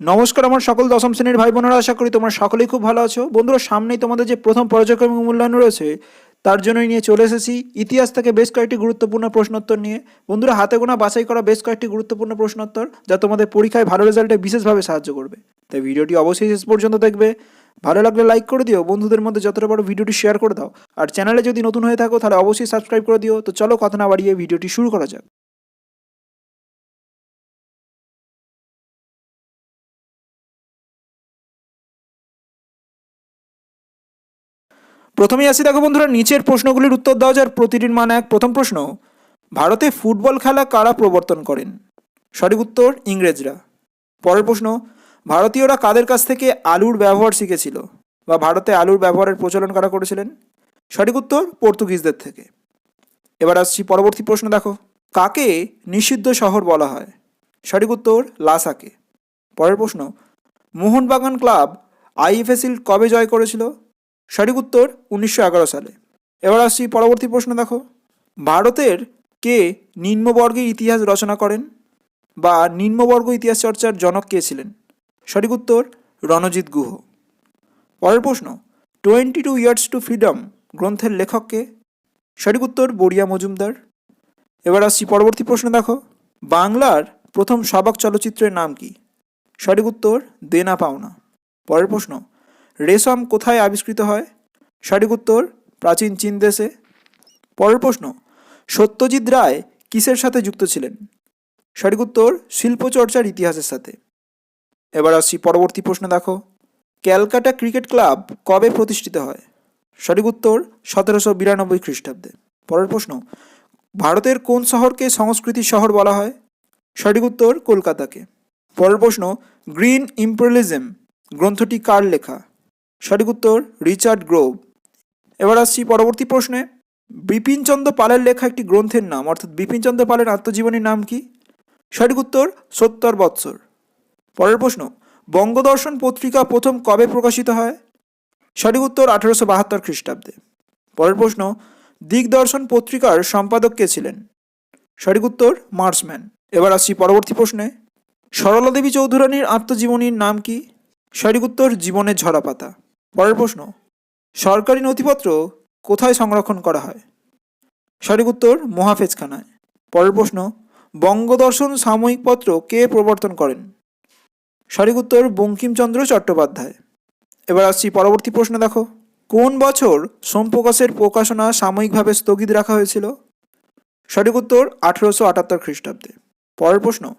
নমস্কার আমার সকল দশম শ্রেণির ভাই বোনেরা, আশা করি তোমরা সকলেই খুব ভালো আছো। বন্ধুরা, সামনেই তোমাদের যে প্রথম পর্যায়ক্রমিক মূল্যায়ন রয়েছে, তার জন্যই নিয়ে চলে এসেছি। ইতিহাস থেকে বেশ কয়েকটি গুরুত্বপূর্ণ প্রশ্নোত্তর নিয়ে। বন্ধুরা, হাতে গোনা বাছাই করা বেশ কয়েকটি গুরুত্বপূর্ণ প্রশ্নোত্তর, যা তোমাদের পরীক্ষায় ভালো রেজাল্টে বিশেষভাবে সাহায্য করবে। তাই ভিডিওটি অবশ্যই শেষ পর্যন্ত দেখবে। ভালো লাগলে লাইক করে দিও, বন্ধুদের মধ্যে যতটা বড় ভিডিওটি শেয়ার করে দাও। আর চ্যানেলে যদি নতুন হয়ে থাকো, তাহলে অবশ্যই সাবস্ক্রাইব করে দিও। তো চলো, কথা না বাড়িয়ে ভিডিওটি শুরু করা যাক। প্রথমেই আসি দেখো বন্ধুরা, নিচের প্রশ্নগুলির উত্তর দেওয়া যার প্রতিটির মান এক। প্রথম প্রশ্ন, ভারতে ফুটবল খেলা কারা প্রবর্তন করেন? সঠিক উত্তর, ইংরেজরা। পরের প্রশ্ন, ভারতীয়রা কাদের কাছ থেকে আলুর ব্যবহার শিখেছিল? বা ভারতে আলুর ব্যবহারের প্রচলন কারা করেছিলেন? সঠিক উত্তর, পর্তুগিজদের থেকে। এবার আসছি পরবর্তী প্রশ্ন দেখো, কাকে নিষিদ্ধ শহর বলা হয়? সঠিক উত্তর, লাসাকে। পরের প্রশ্ন, মোহনবাগান ক্লাব আইএফএসিল কবে জয় করেছিল? সঠিক উত্তর উনিশশো এগারো সালে। এবার আসছি পরবর্তী প্রশ্ন দেখো। ভারতের কে নিম্নবর্গের ইতিহাস রচনা করেন বা নিম্নবর্গ ইতিহাস চর্চার জনক কে ছিলেন? সঠিক উত্তর রণজিৎ গুহ। পরের প্রশ্ন, twenty two years to freedom গ্রন্থের লেখককে সঠিক উত্তর বড়িয়া মজুমদার। এবার আসছি পরবর্তী প্রশ্ন দেখো। বাংলার প্রথম সবাক চলচ্চিত্রের নাম কি? সঠিক উত্তর দেনা পাওনা। পরের প্রশ্ন রেশম কোথায় আবিষ্কৃত হয়? সঠিক উত্তর, প্রাচীন চীন দেশে। পরের প্রশ্ন, সত্যজিৎ রায় কিসের সাথে যুক্ত ছিলেন? সঠিক উত্তর, শিল্পচর্চার ইতিহাসের সাথে। এবার আসছি পরবর্তী প্রশ্ন দেখো, ক্যালকাটা ক্রিকেট ক্লাব কবে প্রতিষ্ঠিত হয়? সঠিক উত্তর, সতেরোশো বিরানব্বই খ্রিস্টাব্দে। পরের প্রশ্ন, ভারতের কোন শহরকে সংস্কৃতির শহর বলা হয়? সঠিক উত্তর, কলকাতাকে। পরের প্রশ্ন, গ্রিন ইম্পেরিয়ালিজম, গ্রন্থটি কার লেখা? সঠিক উত্তর রিচার্ড গ্রোভ। এবার আসছি পরবর্তী প্রশ্নে। বিপিনচন্দ্র পালের লেখা একটি গ্রন্থের নাম, অর্থাৎ বিপিনচন্দ্র পালের আত্মজীবনীর নাম কি? সঠিক উত্তর সত্তর বৎসর। পরের প্রশ্ন, বঙ্গদর্শন পত্রিকা প্রথম কবে প্রকাশিত হয়? সঠিক উত্তর আঠারোশো বাহাত্তর খ্রিস্টাব্দে। পরের প্রশ্ন, দিগদর্শন পত্রিকার সম্পাদক কে ছিলেন? সঠিক উত্তর মার্সম্যান। এবার আসছি পরবর্তী প্রশ্নে সরলা দেবী চৌধুরানীর আত্মজীবনীর নাম কি? সঠিক উত্তর জীবনের ঝরাপাতা। পরের প্রশ্ন, সরকারি নথিপত্র কোথায় সংরক্ষণ করা হয়? সঠিক উত্তর, মহাফেজখানায়। পরের প্রশ্ন, বঙ্গদর্শন সাময়িক পত্র কে প্রবর্তন করেন? সঠিক উত্তর, বঙ্কিমচন্দ্র চট্টোপাধ্যায়। এবার আসছি পরবর্তী প্রশ্ন দেখো, কোন বছর সোমপ্রকাশের প্রকাশনা সাময়িকভাবে স্থগিত রাখা হয়েছিল? সঠিক উত্তর, আঠেরোশো আটাত্তর খ্রিস্টাব্দে। পরের প্রশ্ন,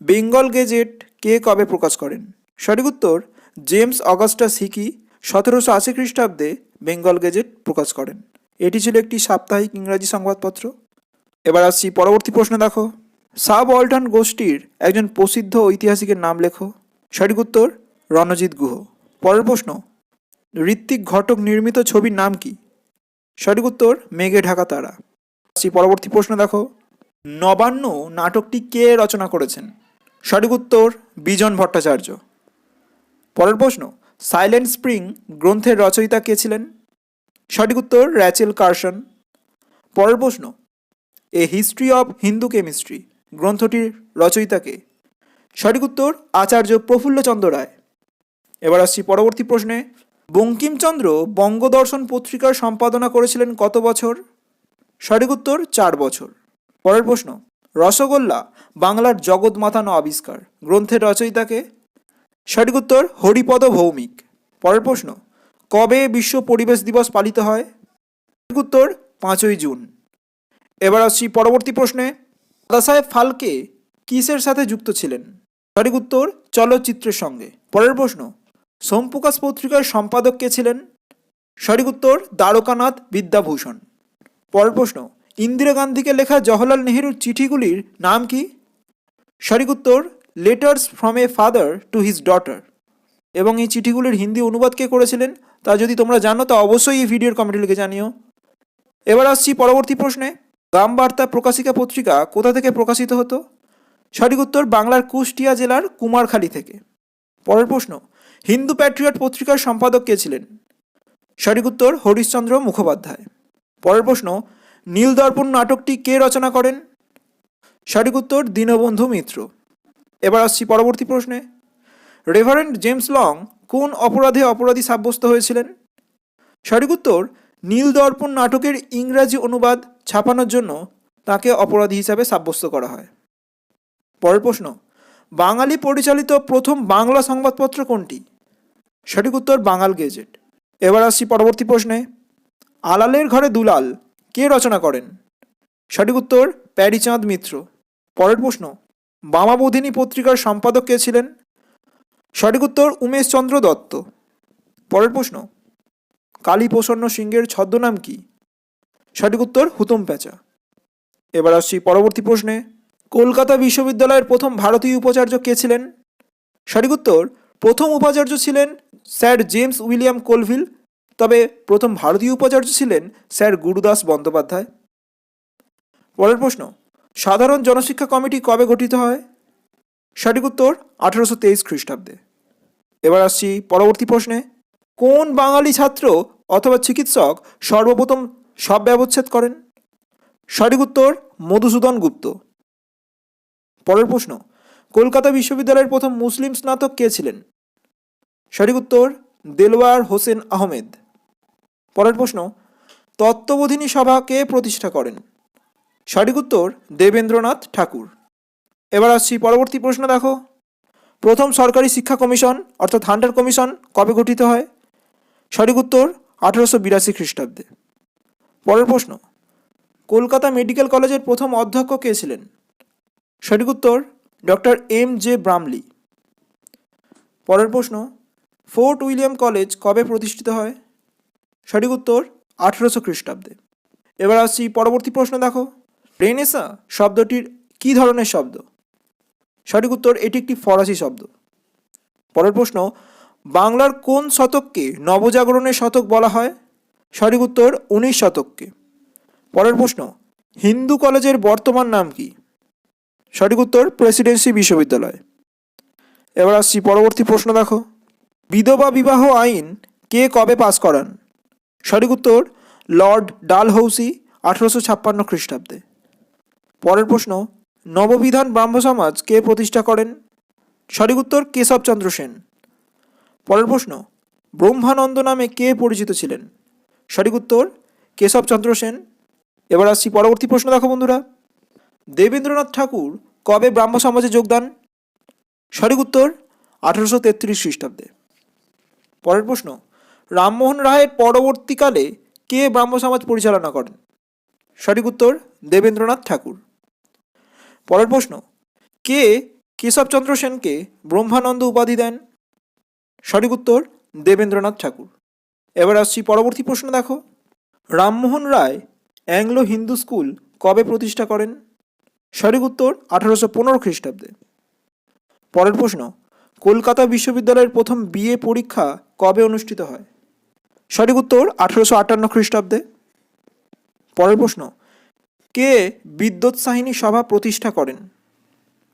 বেঙ্গল গেজেট কে কবে প্রকাশ করেন? সঠিক উত্তর, জেমস অগাস্টাস হিকি সতেরোশো আশি খ্রিস্টাব্দে বেঙ্গল গেজেট প্রকাশ করেন। এটি ছিল একটি সাপ্তাহিক ইংরাজি সংবাদপত্র। এবার আসছি পরবর্তী প্রশ্ন দেখো। সাব অল্টান গোষ্ঠীর একজন প্রসিদ্ধ ঐতিহাসিকের নাম লেখো। সঠিক উত্তর, রণজিৎ গুহ। পরের প্রশ্ন, ঋত্বিক ঘটক নির্মিত ছবির নাম কি? সঠিক উত্তর, মেঘে ঢাকা তারা। আসছি পরবর্তী প্রশ্ন দেখো। নবান্ন নাটকটি কে রচনা করেছেন? সঠিক উত্তর, বিজন ভট্টাচার্য। পরের প্রশ্ন সাইলেন্ট স্প্রিং গ্রন্থের রচয়িতা কে ছিলেন? সঠিক উত্তর র্যাচেল কার্সন পরের প্রশ্ন, a history of Hindu chemistry গ্রন্থটির রচয়িতাকে সঠিক উত্তর আচার্য প্রফুল্লচন্দ্র রায়। এবার আসছি পরবর্তী প্রশ্নে, বঙ্কিমচন্দ্র বঙ্গদর্শন পত্রিকার সম্পাদনা করেছিলেন কত বছর? সঠিক উত্তর চার বছর। পরের প্রশ্ন, রসগোল্লা বাংলার জগৎ মাতানো আবিষ্কার গ্রন্থের রচয়িতাকে সঠিক উত্তর হরিপদ ভৌমিক। পরের প্রশ্ন, কবে বিশ্ব পরিবেশ দিবস পালিত হয়? সঠিক উত্তর পাঁচই জুন। এবার আসছি পরবর্তী প্রশ্নে, দাদাসাহেব ফালকে কিসের সাথে যুক্ত ছিলেন? সঠিক উত্তর চলচ্চিত্রের সঙ্গে। পরের প্রশ্ন, সোমপ্রকাশ পত্রিকার সম্পাদক কে ছিলেন? সঠিক উত্তর দ্বারকানাথ বিদ্যাভূষণ। পরের প্রশ্ন, ইন্দিরা গান্ধীকে লেখা জওহরলাল নেহেরুর চিঠিগুলির নাম কি? সঠিক উত্তর letters from a father to his daughter এবং এই চিঠিগুলির হিন্দি অনুবাদ কে করেছিলেন? তা যদি তোমরা জানো, তা অবশ্যই এই ভিডিওর কমেন্টে লিখে জানিও। এবার আসছি পরবর্তী প্রশ্নে। গ্রাম বার্তা প্রকাশিকা পত্রিকা কোথা থেকে প্রকাশিত হতো? সঠিক উত্তর বাংলার কুষ্টিয়া জেলার কুমারখালী থেকে। পরের প্রশ্ন, হিন্দু প্যাট্রিয়ট পত্রিকার সম্পাদক কে ছিলেন? সঠিক উত্তর হরিশ্চন্দ্র মুখোপাধ্যায়। পরের প্রশ্ন, নীলদর্পণ নাটকটি কে রচনা করেন? সঠিক উত্তর দীনবন্ধু মিত্র। এবার আসছি পরবর্তী প্রশ্নে। রেভারেন্ড জেমস লং কোন অপরাধে অপরাধী সাব্যস্ত হয়েছিলেন? সঠিক উত্তর, নীল দর্পণ নাটকের ইংরাজি অনুবাদ ছাপানোর জন্য তাকে অপরাধী হিসাবে সাব্যস্ত করা হয়। পরের প্রশ্ন, বাঙালি পরিচালিত প্রথম বাংলা সংবাদপত্র কোনটি? সঠিক উত্তর, বাঙাল গেজেট। এবার আসছি পরবর্তী প্রশ্নে, আলালের ঘরে দুলাল কে রচনা করেন? সঠিক উত্তর, প্যারিচাঁদ মিত্র। পরের প্রশ্ন বামাবোধিনী পত্রিকার সম্পাদক কে ছিলেন? সঠিক উত্তর উমেশ চন্দ্র দত্ত। পরের প্রশ্ন কালী প্রসন্ন সিংহের ছদ্মনাম কি? সঠিক উত্তর হুতম প্যাঁচা। এবার আসছি পরবর্তী প্রশ্নে, কলকাতা বিশ্ববিদ্যালয়ের প্রথম ভারতীয় উপাচার্য কে ছিলেন? সঠিক উত্তর, প্রথম উপাচার্য ছিলেন স্যার জেমস উইলিয়াম কোলভিল, তবে প্রথম ভারতীয় উপাচার্য ছিলেন স্যার গুরুদাস বন্দ্যোপাধ্যায়। পরের প্রশ্ন সাধারণ জনশিক্ষা কমিটি কবে গঠিত হয়? সঠিক উত্তর আঠারোশো তেইশ খ্রিস্টাব্দে। এবার আসছি পরবর্তী প্রশ্নে। কোন বাঙালি ছাত্র অথবা চিকিৎসক সর্বপ্রথম সব ব্যবচ্ছেদ করেন? সঠিক উত্তর মধুসূদন গুপ্ত। পরের প্রশ্ন, কলকাতা বিশ্ববিদ্যালয়ের প্রথম মুসলিম স্নাতক কে ছিলেন? সঠিক উত্তর দেলওয়ার হোসেন আহমেদ। পরের প্রশ্ন, তত্ত্ববোধিনী সভা কে প্রতিষ্ঠা করেন? সঠিক উত্তর দেবেন্দ্রনাথ ঠাকুর। এবার আসছি পরবর্তী প্রশ্ন দেখো। প্রথম সরকারি শিক্ষা কমিশন অর্থাৎ হান্টার কমিশন কবে গঠিত হয়? সঠিক উত্তর আঠারোশো বিরাশি খ্রিস্টাব্দে। পরের প্রশ্ন, কলকাতা মেডিকেল কলেজের প্রথম অধ্যক্ষ কে ছিলেন? সঠিক উত্তর ডক্টর এম জে ব্রামলি। পরের প্রশ্ন, ফোর্ট উইলিয়াম কলেজ কবে প্রতিষ্ঠিত হয়? সঠিক উত্তর আঠেরোশো খ্রিস্টাব্দে। এবার আসছি পরবর্তী প্রশ্ন দেখো। রেনেসা শব্দটির কী ধরনের শব্দ? সঠিক উত্তর, এটি একটি ফরাসি শব্দ। পরের প্রশ্ন, বাংলার কোন শতককে নবজাগরণের শতক বলা হয়? সঠিক উত্তর, উনিশ শতককে। পরের প্রশ্ন, হিন্দু কলেজের বর্তমান নাম কি? সঠিক উত্তর, প্রেসিডেন্সি বিশ্ববিদ্যালয়। এবার আসছি পরবর্তী প্রশ্ন দেখো। বিধবা বিবাহ আইন কে কবে পাস করান? সঠিক উত্তর, লর্ড ডালহৌসি, আঠারোশো ছাপ্পান্ন খ্রিস্টাব্দে। পরের প্রশ্ন, নববিধান ব্রাহ্ম সমাজ কে প্রতিষ্ঠা করেন? সঠিক উত্তর কেশবচন্দ্র সেন। পরের প্রশ্ন, ব্রহ্মানন্দ নামে কে পরিচিত ছিলেন? সঠিক উত্তর কেশবচন্দ্র সেন। এবার আসছি পরবর্তী প্রশ্ন দেখো বন্ধুরা। দেবেন্দ্রনাথ ঠাকুর কবে ব্রাহ্ম সমাজে যোগদান? সঠিক উত্তর, আঠারোশো তেত্রিশ খ্রিস্টাব্দে। পরের প্রশ্ন, রামমোহন রায়ের পরবর্তীকালে কে ব্রাহ্ম সমাজ পরিচালনা করেন? সঠিক উত্তর, দেবেন্দ্রনাথ ঠাকুর। পরের প্রশ্ন, কে কেশবচন্দ্র সেনকে ব্রহ্মানন্দ উপাধি দেন? সঠিক উত্তর, দেবেন্দ্রনাথ ঠাকুর। এবার আসছি পরবর্তী প্রশ্ন দেখো, রামমোহন রায় অ্যাংলো হিন্দু স্কুল কবে প্রতিষ্ঠা করেন? সঠিক উত্তর, আঠারোশো পনেরো খ্রিস্টাব্দে। পরের প্রশ্ন, কলকাতা বিশ্ববিদ্যালয়ের প্রথম বিএ পরীক্ষা কবে অনুষ্ঠিত হয়? সঠিক উত্তর, আঠারোশো আটান্ন খ্রিস্টাব্দে। পরের প্রশ্ন কে বিদ্যুৎ সাহিনী সভা প্রতিষ্ঠা করেন?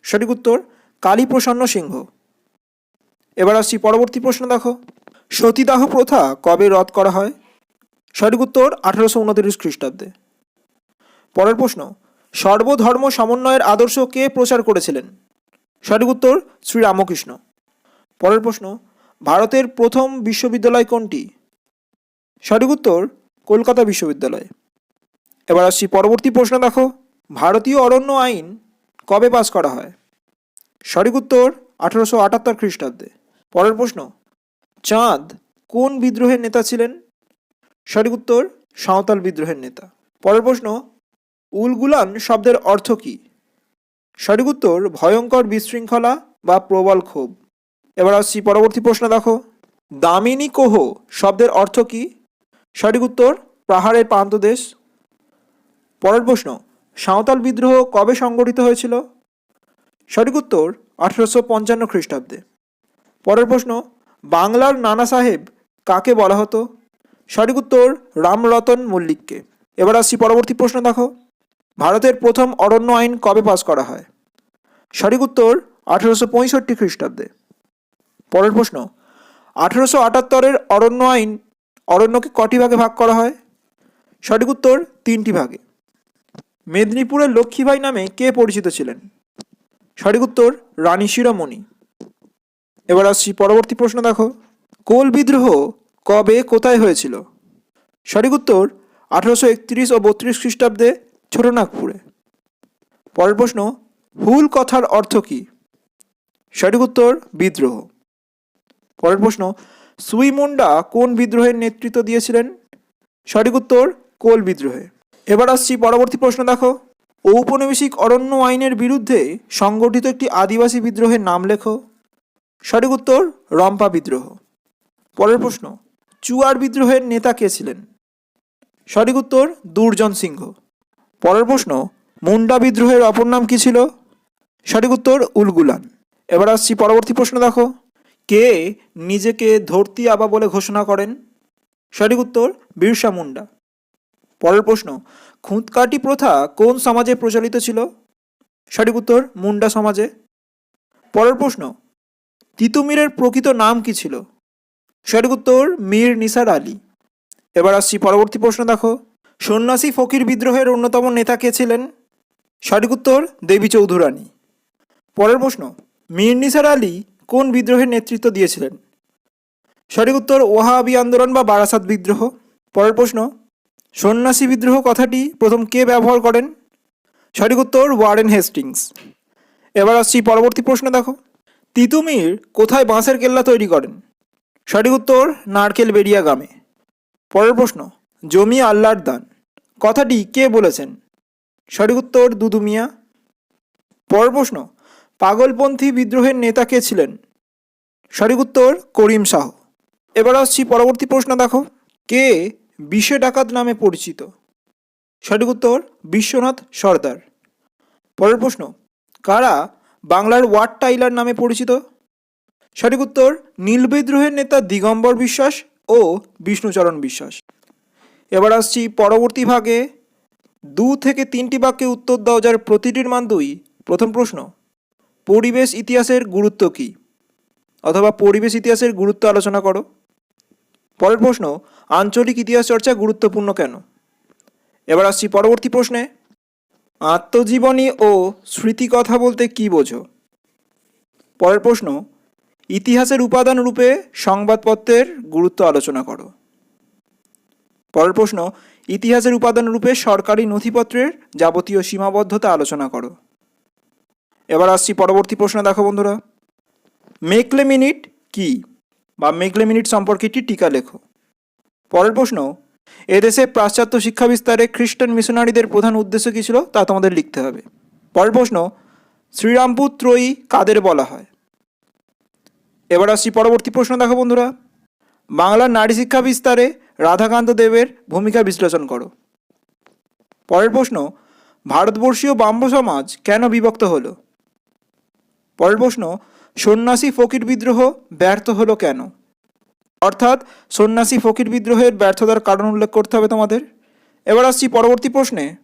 সঠিক উত্তর, কালীপ্রসন্ন সিংহ। এবার আসছি পরবর্তী প্রশ্ন দেখো। সতীদাহ প্রথা কবে রদ করা হয়? সঠিক উত্তর, আঠারোশো উনত্রিশ খ্রিস্টাব্দে। পরের প্রশ্ন, সর্বধর্ম সমন্বয়ের আদর্শ কে প্রচার করেছিলেন? সঠিক উত্তর শ্রী রামকৃষ্ণ পরের প্রশ্ন, ভারতের প্রথম বিশ্ববিদ্যালয় কোনটি? সঠিক উত্তর, কলকাতা বিশ্ববিদ্যালয়। এবার আসছি পরবর্তী প্রশ্ন, দেখো। ভারতীয় অরণ্য আইন কবে পাস করা হয়? সঠিক উত্তর আঠারোশো আটাত্তর খ্রিস্টাব্দে। পরের প্রশ্ন, চাঁদ কোন বিদ্রোহের নেতা ছিলেন? সঠিক উত্তর, সাঁওতাল বিদ্রোহের নেতা। পরের প্রশ্ন উলগুলান শব্দের অর্থ কী? সঠিক উত্তর, ভয়ঙ্কর বিশৃঙ্খলা বা প্রবল ক্ষোভ। এবার আসছি পরবর্তী প্রশ্ন, দেখো। দামিনী কোহ শব্দের অর্থ কী? সঠিক উত্তর, পাহাড়ের প্রান্তদেশ পরের প্রশ্ন, সাঁওতাল বিদ্রোহ কবে সংগঠিত হয়েছিল? সঠিক উত্তর, আঠেরোশো পঞ্চান্ন খ্রিস্টাব্দে। পরের প্রশ্ন, বাংলার নানা সাহেব কাকে বলা হতো? সঠিক উত্তর, রামরতন মল্লিককে। এবার আসছি পরবর্তী প্রশ্ন দেখো। ভারতের প্রথম অরণ্য আইন কবে পাস করা হয়? সঠিক উত্তর, আঠেরোশো পঁয়ষট্টি খ্রিস্টাব্দে। পরের প্রশ্ন, আঠেরোশো আটাত্তরের অরণ্য আইন অরণ্যকে কটি ভাগে ভাগ করা হয়? সঠিক উত্তর, তিনটি ভাগে। মেদিনীপুরের লক্ষ্মীবাই নামে কে পরিচিত ছিলেন? সঠিক উত্তর, রানী শিরোমণি। এবার আসছি পরবর্তী প্রশ্ন দেখো। কোল বিদ্রোহ কবে, কোথায় হয়েছিল? সঠিক উত্তর, আঠারোশো একত্রিশ ও বত্রিশ খ্রিস্টাব্দে ছোটনাগপুরে। পরের প্রশ্ন হুল কথার অর্থ কী? সঠিক উত্তর, বিদ্রোহ। পরের প্রশ্ন সুই মুন্ডা কোন বিদ্রোহের নেতৃত্ব দিয়েছিলেন? সঠিক উত্তর, কোল বিদ্রোহে। এবার আসছি পরবর্তী প্রশ্ন, দেখো। ঔপনিবেশিক অরণ্য আইনের বিরুদ্ধে সংগঠিত একটি আদিবাসী বিদ্রোহের নাম লেখো। সঠিক উত্তর, রম্পা বিদ্রোহ। পরের প্রশ্ন, চুয়ার বিদ্রোহের নেতা কে ছিলেন? সঠিক উত্তর, দুর্জন সিংহ। পরের প্রশ্ন, মুন্ডা বিদ্রোহের অপর নাম কি ছিল? সঠিক উত্তর, উলগুলান। এবার আসছি পরবর্তী প্রশ্ন, দেখো। কে নিজেকে ধরতি আবা বলে ঘোষণা করেন? সঠিক উত্তর, বিরসা মুন্ডা। পরের প্রশ্ন খুঁতকাটি প্রথা কোন সমাজে প্রচলিত ছিল? সঠিক উত্তর, মুন্ডা সমাজে। পরের প্রশ্ন, তিতুমিরের প্রকৃত নাম কি ছিল? সঠিক উত্তর, মীর নিসার আলী। এবার আসছি পরবর্তী প্রশ্ন দেখো, সন্ন্যাসী ফকির বিদ্রোহের অন্যতম নেতা কে ছিলেন? সঠিক উত্তর, দেবী চৌধুরানী। পরের প্রশ্ন, মীর নিসার আলী কোন বিদ্রোহের নেতৃত্ব দিয়েছিলেন? সঠিক উত্তর, ওয়াহাবি আন্দোলন বা বারাসাত বিদ্রোহ। পরের প্রশ্ন সন্ন্যাসী বিদ্রোহ কথাটি প্রথম কে ব্যবহার করেন? সঠিক উত্তর, ওয়ারেন হেস্টিংস। এবার আসছি পরবর্তী প্রশ্ন দেখো। তিতুমির কোথায় বাঁশের কেল্লা তৈরি করেন? সঠিক উত্তর, নারকেল বেরিয়া গ্রামে। পরের প্রশ্ন, জমি আল্লাহর দান। কথাটি কে বলেছেন? সঠিক উত্তর, দুদু মিয়া। পরের প্রশ্ন, পাগলপন্থী বিদ্রোহের নেতা কে ছিলেন? সঠিক উত্তর, করিম শাহ। এবার আসছি পরবর্তী প্রশ্ন দেখো। কে বিশ্ব ডাকাত নামে পরিচিত। সঠিক উত্তর, বিশ্বনাথ সর্দার। পরের প্রশ্ন, কারা বাংলার ওয়ার্ড টাইলার নামে পরিচিত? সঠিক উত্তর, নীল বিদ্রোহের নেতা দিগম্বর বিশ্বাস ও বিষ্ণুচরণ বিশ্বাস। এবার আসছি পরবর্তী ভাগে। দু থেকে তিনটি বাক্যে উত্তর দাও যার প্রতিটির মান দুই। প্রথম প্রশ্ন, পরিবেশ ইতিহাসের গুরুত্ব কী? অথবা পরিবেশ ইতিহাসের গুরুত্ব আলোচনা করো। পরের প্রশ্ন, আঞ্চলিক ইতিহাস চর্চা গুরুত্বপূর্ণ কেন? এবার আসছি পরবর্তী প্রশ্নে। আত্মজীবনী ও স্মৃতি কথা বলতে কী বোঝো? পরের প্রশ্ন, ইতিহাসের উপাদান রূপে সংবাদপত্রের গুরুত্ব আলোচনা করো। পরের প্রশ্ন, ইতিহাসের উপাদান রূপে সরকারি নথিপত্রের যাবতীয় সীমাবদ্ধতা আলোচনা করো। এবার আসছি পরবর্তী প্রশ্ন দেখো বন্ধুরা। মেকলে মিনিট কি? বা মেকলে মিনিট সম্পর্কে একটি টিকা লেখো। পরের প্রশ্ন, এদেশে পাশ্চাত্য শিক্ষা বিস্তারে খ্রিস্টান মিশনারিদের প্রধান উদ্দেশ্য কী ছিল তা তোমাদের লিখতে হবে। পরের প্রশ্ন, শ্রীরামপুর ত্রয়ী কাদের বলা হয়? এবার আসছি পরবর্তী প্রশ্ন দেখো বন্ধুরা। বাংলার নারী শিক্ষা বিস্তারে রাধাকান্ত দেবের ভূমিকা বিশ্লেষণ করো। পরের প্রশ্ন, ভারতবর্ষীয় ব্রাহ্ম সমাজ কেন বিভক্ত হলো? পরের প্রশ্ন সন্ন্যাসী ফকির বিদ্রোহ ব্যর্থ হলো কেন? অর্থাৎ সন্ন্যাসী ফকির বিদ্রোহের ব্যর্থতার কারণ উল্লেখ করতে হবে তোমাদের। এবার আসছি পরবর্তী প্রশ্নে।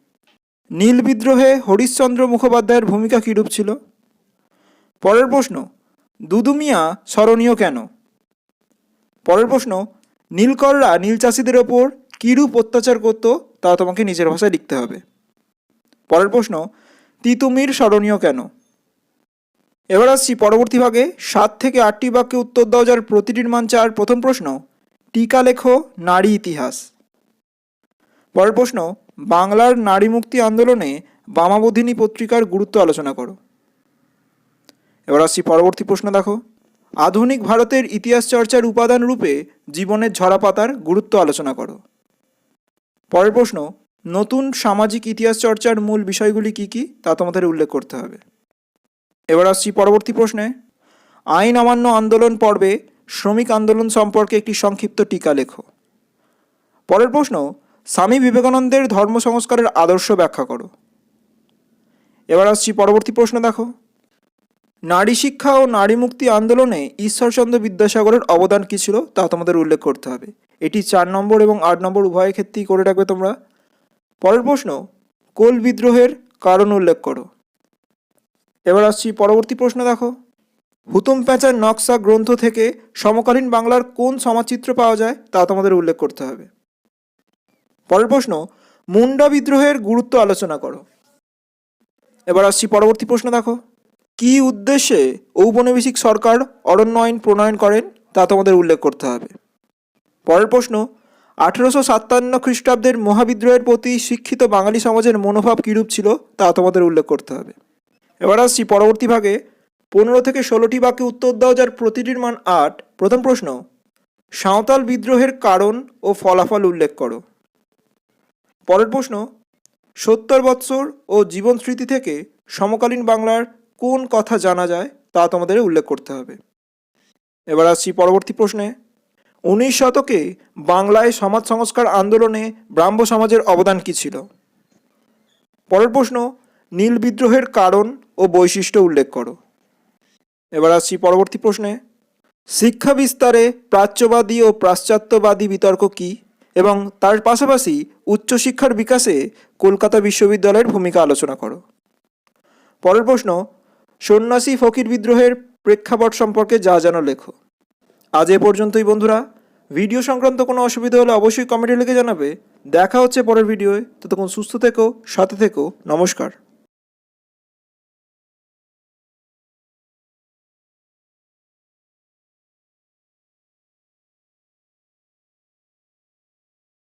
নীল বিদ্রোহে হরিশ্চন্দ্র মুখোপাধ্যায়ের ভূমিকা কীরূপ ছিল? পরের প্রশ্ন দুদুমিয়া স্মরণীয় কেন? পরের প্রশ্ন, নীলকররা নীল চাষিদের ওপর কীরূপ অত্যাচার করতো তা তোমাকে নিজের ভাষায় লিখতে হবে। পরের প্রশ্ন, তিতুমির স্মরণীয় কেন? এবার আসছি পরবর্তী ভাগে। সাত থেকে আটটি বাক্যে উত্তর দাও যার প্রতিটির মান চার। প্রথম প্রশ্ন, টিকা লেখো নারী ইতিহাস। পরের প্রশ্ন, বাংলার নারী মুক্তি আন্দোলনে বামাবোধিনী পত্রিকার গুরুত্ব আলোচনা করো। এবার আসছি পরবর্তী প্রশ্ন দেখো। আধুনিক ভারতের ইতিহাস চর্চার উপাদান রূপে জীবনের ঝরাপাতার গুরুত্ব আলোচনা করো। পরের প্রশ্ন, নতুন সামাজিক ইতিহাস চর্চার মূল বিষয়গুলি কী কী? তা তোমাদের উল্লেখ করতে হবে। এবার আসছি পরবর্তী প্রশ্নে। আইন অমান্য আন্দোলন পর্বে শ্রমিক আন্দোলন সম্পর্কে একটি সংক্ষিপ্ত টিকা লেখো। পরের প্রশ্ন, স্বামী বিবেকানন্দের ধর্ম সংস্কারের আদর্শ ব্যাখ্যা করো। এবার আসছি পরবর্তী প্রশ্ন দেখো। নারী শিক্ষা ও নারী মুক্তি আন্দোলনে ঈশ্বরচন্দ্র বিদ্যাসাগরের অবদান কী ছিল তা তোমাদের উল্লেখ করতে হবে। এটি চার নম্বর এবং আট নম্বর উভয় ক্ষেত্রেই করে রাখবে তোমরা। পরের প্রশ্ন, কোল বিদ্রোহের কারণ উল্লেখ করো। এবার আসছি পরবর্তী প্রশ্ন দেখো। হুতুম প্যাঁচার নকশা গ্রন্থ থেকে সমকালীন বাংলার কোন সমাজচিত্র পাওয়া যায় তা তোমাদের উল্লেখ করতে হবে। পরের প্রশ্ন, মুন্ডা বিদ্রোহের গুরুত্ব আলোচনা করো। এবার আসছি পরবর্তী প্রশ্ন দেখো। কী উদ্দেশ্যে ঔপনিবেশিক সরকার অরণ্য আইন প্রণয়ন করেন তা তোমাদের উল্লেখ করতে হবে। পরের প্রশ্ন, আঠেরোশো সাতান্ন খ্রিস্টাব্দের মহাবিদ্রোহের প্রতি শিক্ষিত বাঙালি সমাজের মনোভাব কীরূপ ছিল তা তোমাদের উল্লেখ করতে হবে। এবার আসছি পরবর্তী ভাগে। পনেরো থেকে ষোলোটি বাক্যে উত্তর দাও, যার প্রতিটির মান আট। প্রথম প্রশ্ন, সাঁওতাল বিদ্রোহের কারণ ও ফলাফল উল্লেখ করো। পরের প্রশ্ন, সত্তর বৎসর ও জীবন স্মৃতি থেকে সমকালীন বাংলার কোন কথা জানা যায় তা তোমাদের উল্লেখ করতে হবে। এবার আসছি পরবর্তী প্রশ্নে, উনিশ শতকে বাংলায় সমাজ সংস্কার আন্দোলনে ব্রাহ্ম সমাজের অবদান কী ছিল? পরের প্রশ্ন, নীল বিদ্রোহের কারণ ও বৈশিষ্ট্য উল্লেখ করো। এবার আসছি পরবর্তী প্রশ্নে। শিক্ষা বিস্তারে প্রাচ্যবাদী ও পাশ্চাত্যবাদী বিতর্ক কী এবং তার পাশাপাশি উচ্চশিক্ষার বিকাশে কলকাতা বিশ্ববিদ্যালয়ের ভূমিকা আলোচনা করো। পরের প্রশ্ন, সন্ন্যাসী ফকির বিদ্রোহের প্রেক্ষাপট সম্পর্কে যা জানো লেখো। আজ এ পর্যন্তই বন্ধুরা। ভিডিও সংক্রান্ত কোনো অসুবিধা হলে অবশ্যই কমেন্টে লিখে জানাবে। দেখা হচ্ছে পরের ভিডিওয়। ততক্ষণ সুস্থ থেকো, সাথে থেকো। নমস্কার।